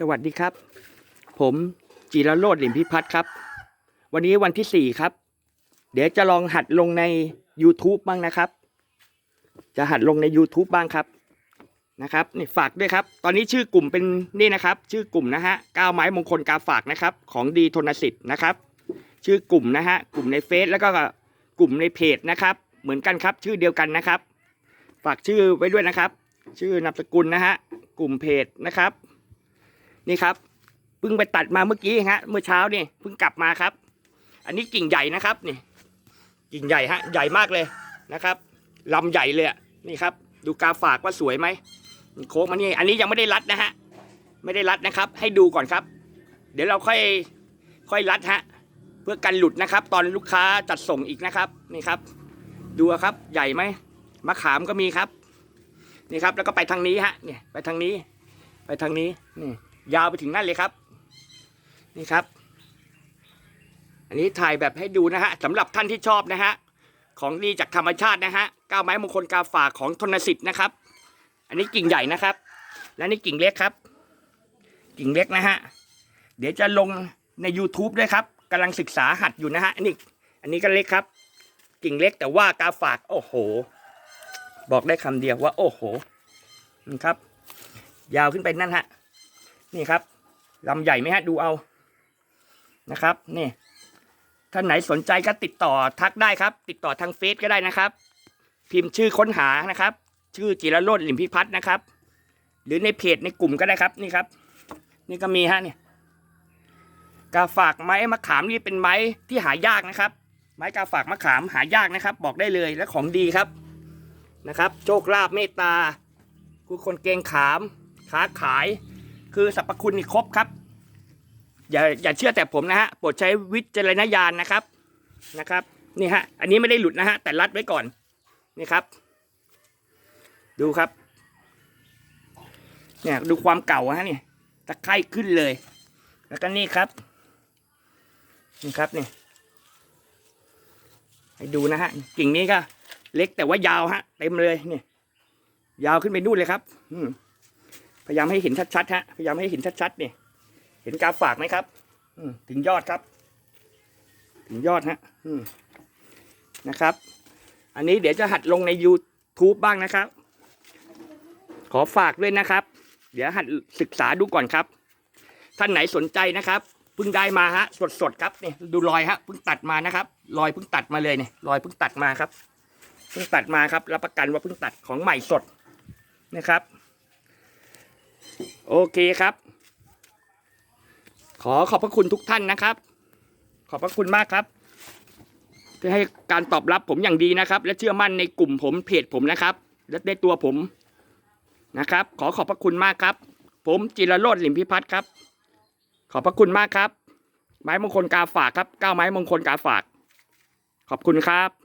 สวัสดีครับ ผมจิรโรดหลิมพิพัฒน์ครับ วันนี้วันที่สี่ครับ เดี๋ยวจะลองหัดลงใน YouTube บ้างนะครับ จะหัดลงใน YouTube บ้างครับนะครับนี่ฝากด้วยครับ ตอนนี้ชื่อกลุ่มเป็นนี่นะครับ ชื่อกลุ่มนะฮะก้าวไม้มงคลกาฝากนะครับ ของดีทนสิทธิ์นะครับ ชื่อกลุ่มนะฮะกลุ่มในเฟซแล้วก็กลุ่มในเพจนะครับ เหมือนกันครับ ชื่อเดียวกันนะครับ ฝากชื่อไว้ด้วยนะครับ ชื่อนามสกุลนะฮะกลุ่มเพจนะครับ นี่ครับเพิ่งไปตัดมาเมื่อกี้ฮะ เมื่อเช้านี่เพิ่งกลับมาครับ อันนี้กิ่งใหญ่นะครับนี่ กิ่งใหญ่ฮะ ใหญ่มากเลยนะครับลำใหญ่เลยนี่ครับ ดูกาฝากว่าสวยไหมโค้งมานี่อันนี้ยังไม่ได้รัดนะฮะไม่ได้รัดนะครับ ให้ดูก่อนครับ เดี๋ยวเราค่อยค่อยรัดฮะเพื่อกันหลุดนะครับ ตอนลูกค้าจัดส่งอีกนะครับนี่ครับ ดูครับใหญ่ไหมมะขามก็มีครับ นี่ครับ แล้วก็ไปทางนี้ฮะเนี่ยไปทางนี้ ไปทางนี้นี่ ยาวไปถึงนั่นเลยครับ นี่ครับ อันนี้ถ่ายแบบให้ดูนะฮะสำหรับท่านที่ชอบนะฮะของดีจากธรรมชาตินะฮะก้าวไม้มงคลกาฝากของทนสิทธิ์นะครับ อันนี้กิ่งใหญ่นะครับ และนี่กิ่งเล็กครับ กิ่งเล็กนะฮะเดี๋ยวจะลงใน YouTube ด้วยครับกำลังศึกษาหัดอยู่นะฮะอันนี้อันนี้ก็เล็กครับ กิ่งเล็กแต่ว่ากาฝากโอ้โห บอกได้คำเดียวว่า โอ้โหนี่ครับ ยาวขึ้นไปนั่นฮะ นี่ครับลำใหญ่ไหมฮะดูเอานะครับนี่ท่านไหนสนใจก็ติดต่อทักได้ครับ ติดต่อทางเฟซก็ได้นะครับ พิมพ์ชื่อค้นหานะครับ ชื่อจิรโรดลิมพิพัฒน์นะครับ หรือในเพจในกลุ่มก็ได้ครับนี่ครับ นี่ก็มีฮะเนี่ยกาฝากไม้มะขามนี่เป็นไม้ที่หายากนะครับ ไม้กาฝากมะขามหายากนะครับ บอกได้เลยและของดีครับนะครับ โชคลาภเมตตาผู้คนเกรงขามค้าขาย คือสรรพคุณนี่ครบครับ อย่าอย่าเชื่อแต่ผมนะฮะโปรดใช้วิจารณญาณนะครับนะครับนี่ฮะอันนี้ไม่ได้หลุดนะฮะแต่รัดไว้ก่อนนี่ครับ ดูครับเนี่ยดูความเก่าฮะนี่ตะไคร่ขึ้นเลย แล้วก็นี่ครับนี่ครับนี่ให้ดูนะฮะกิ่งนี้ก็เล็กแต่ว่ายาวฮะเต็มเลยนี่ยาวขึ้นไปนู่นเลยครับ อืม พยายามให้เห็นชัดๆฮะพยายามให้เห็นชัดๆเนี่ยเห็นกาฝากไหมครับ อืถึงยอดครับ ถึงยอดฮะอืนะครับ อันนี้เดี๋ยวจะหัดลงใน YouTube บ้างนะครับ ขอฝากด้วยนะครับ เดี๋ยวหัดศึกษาดูก่อนครับ ท่านไหนสนใจนะครับเพิ่งได้มาฮะ สดๆครับเนี่ยดูรอยฮะเพิ่งตัดมานะครับรอยเพิ่งตัดมาเลยเนี่ยรอยเพิ่งตัดมาครับเพิ่งตัดมาครับรับประกันว่าเพิ่งตัดของใหม่สดนะครับ โอเคครับ ขอขอบพระคุณทุกท่านนะครับ ขอบพระคุณมากครับ ที่ให้การตอบรับผมอย่างดีนะครับ และเชื่อมั่นในกลุ่มผมเพจผมนะครับ และในตัวผมนะครับ ขอขอบพระคุณมากครับ ผมจิรโรดลิมพิพัฒน์ครับ ขอบพระคุณมากครับ ไม้มงคลกาฝากครับก้าไม้มงคลกาฝาก ขอบคุณครับ